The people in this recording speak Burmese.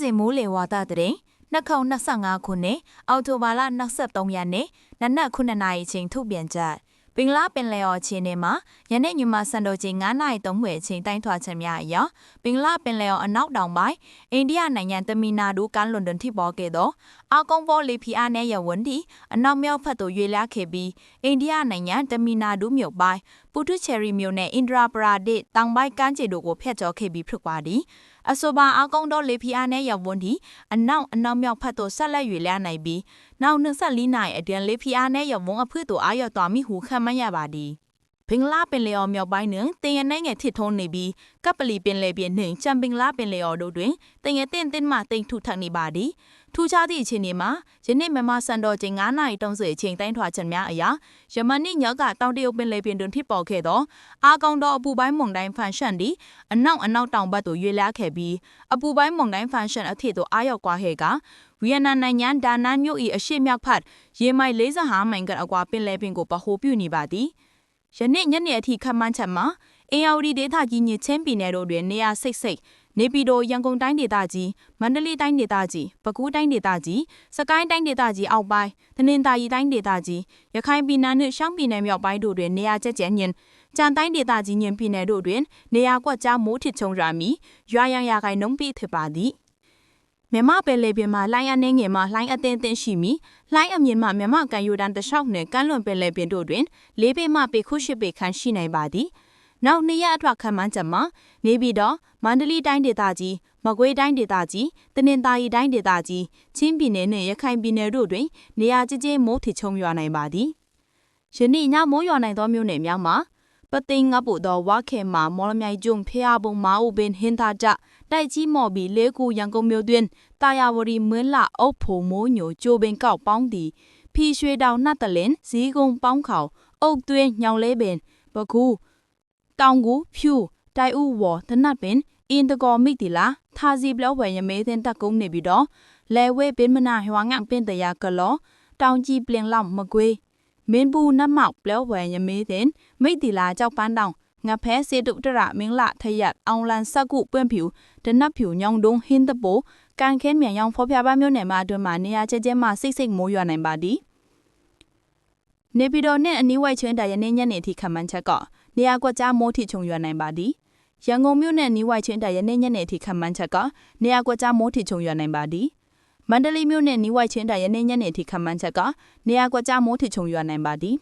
စဉ်မိုးလေဝါသတဲ့2025ခုနှစ်အောက်တိုဘာလ23ရက်နေ့နနက်9နာရီအချိန်ထုတ်ပြန်ချက်ပင်လားပင်လယ်ော်အခြေအနေမှာယနေ့ညမှာစံတော်ချိန်9နာရီ3မိနစ်အချိန်တိုင်းထွာချက်များအရပင်လားပင်လယ်ော်အနောက်တောင်ပိုင်းအိန္ဒိယနိုင်ငံတမီနာဒူကမ်းလွန်တွင်ထိပေါ်ခဲ့သောအာကုံပေါ်လီဖီအားနဲ့ရဝန်တီအနောက်မြောက်ဖက်သို့ရွေ့လျားခဲ့ပြီးအိန္ဒိယနိုင်ငံတမီနာဒူမြို့ပိုင်းပူတူချယ်ရီမြို့နဲ့အင်ဒရာပရာဒစ်တောင်ပိုင်းကမ်းခြေတို့ကိုဖျက်ကျော်ခဲ့ပြီးဖြစ်ပါသည်အဆိုပါအာကုံတော်လေဖီအားနဲ့ရဝန်တီအနောက်အနောက်မြောက်ဖက်သို့ဆက်လက်ရွေ့လျားနိုင်ပြီးနောက်24နာရီအတွင်းလေဖီအားနဲ့ရဝန်အဖွေသို့အာရသွားမိဟုခန့်မှန်းရပါသည် ဘင်္ဂလားပင်လယ်အော်မြောက်ပိုင်းတွင်တင်ရနိုင်ငယ်ထစ်ထုံးနေပြီးကပလီပင်လယ်ပြင်နှင့်ချမ်ဘင်္ဂလားပင်လယ်အော်တို့တွင်တင်ရတင်တင်မှတိမ်ထုထပ်နေပါသည်ထူးခြားသည့်အခြေအနေမှာယနေ့မြန်မာစံတော်ချိန်9နာရီ30အချိန်တိုင်းထွာချက်များအရာယမန်နေ့ညကတောင်တရုတ်ပင်လယ်ပြင်တွင်ဖြစ်ပေါ်ခဲ့သောအာကောင်တော်အပူပိုင်းမုန်တိုင်းဖန်ရှန်သည်အနောက်အနောက်တောင်ဘက်သို့ရွေ့လျားခဲ့ပြီးအပူပိုင်းမုန်တိုင်းဖန်ရှန်အထည်သို့အားရောက်သွားခဲ့ကဗီယက်နမ်နိုင်ငံဒါနန်မြို့၏အရှေ့မြောက်ဖက်ရေမိုင်45မိုင်ကအကွာပင်လယ်ပင်ကိုပဟိုပြုနေပါသည် ယနေ့ညနေအထိခန့်မှန်းချက်မှာအင်အားဒီဒေသကြီးညချင်းပြည်နယ်တို့တွင်နေရာစိတ်စိတ်နေပြည်တော်ရန်ကုန်တိုင်းဒေသကြီးမန္တလေးတိုင်းဒေသကြီးပဲခူးတိုင်းဒေသကြီးစကိုင်းတိုင်းဒေသကြီးအောက်ပိုင်းတနင်္သာရီတိုင်းဒေသကြီးရခိုင်ပြည်နယ်နှင့်ရှမ်းပြည်နယ်မြောက်ပိုင်းတို့တွင်နေရာကျကျညင်ကြံတိုင်းဒေသကြီးညင်ပြည်နယ်တို့တွင်နေရာကွက်ကြားမိုးထစ်ချုံရာမီရွာရန်ရာခိုင်နှုံးပြီးဖြစ်ပါသည် မြမပယ်လေပင်မှာလိုင်းအနေငယ်မှာလိုင်းအသင်းအသင်းရှိပြီးလိုင်းအမြင့်မှမြမကန်ယူတန်တလျှောက်နှင့်ကမ်းလွန်ပယ်လေပင်တို့တွင်လေးပေမှပေခုရှိပေခန့်ရှိနိုင်ပါသည်နောက်နှစ်ရက်အထွတ်ခံမှန်းချက်မှာနေပြည်တော်မန္တလေးတိုင်းဒေသကြီးမကွေးတိုင်းဒေသကြီးတနင်္သာရီတိုင်းဒေသကြီးချင်းပြည်နယ်နှင့်ရခိုင်ပြည်နယ်တို့တွင်နေရာကျကျမိုးထချုံရွာနိုင်ပါသည်ယနေ့ညမိုးရွာနိုင်သောမြို့နယ်များမှာ ပသိငပ်ဖို့သောဝါခဲမှာမော်လမြိုင်ကျုံဖျားပုံမာအိုပင်ဟင်သာကြတိုက်ကြီးမော်ဘီလေးကူရန်ကုန်မြို့တွင်တာယာဝရီမွန်းလအုပ်ဖို့မိုးညိုကျိုပင်ကောက်ပေါင်းသည်ဖီရွှေတောင်နှတ်တလင်ဇီးကုံပေါင်းခေါအုတ်သွင်းညောင်လေးပင်ပကူတောင်ကူဖြူတိုင်ဥဝေါ်တနတ်ပင်အင်းတကောမိတီလာသာစီပလောဝယ်ရမဲသင်တက်ကုန်းနေပြီးတော့လဲဝဲပင်မနာရွာငန့်ပင်တရာကလောတောင်ကြီးပြင်လောက်မကွေး မင်းဘူးနတ်မောက်ပလောဝယ်ရမဲသင်မိတီလာကြောက်ပန်းတောင်ငါဖဲစေတုတရမင်းလာထရက်အောင်လန်စကုပွင့်ဖြူဒနတ်ဖြူညောင်တုံးဟင်းတပိုကန်ခဲမြန်ရောင်ဖော်ပြပမျိုးနယ်မှာအတွင်းမှာနေရာကျကျမှစိတ်စိတ်မိုးရွာနိုင်ပါသည်နေပြည်တော်နဲ့အနီးဝိုက်ချင်းတရနေ့ညနေထိခန့်မှန်းချက်ကနေရာကွက်ကြားမိုးထိချုံရွာနိုင်ပါသည်ရန်ကုန်မြို့နယ်နီးဝိုက်ချင်းတရနေ့ညနေထိခန့်မှန်းချက်ကနေရာကွက်ကြားမိုးထိချုံရွာနိုင်ပါသည် မန္တလေးမြို့နယ်နီးဝိုက်ချင်းတရနေ့ညနေထိခန့်မှန်းချက်ကနေရာကွက်ကြားမိုးထိချုံရွာနိုင်ပါသည်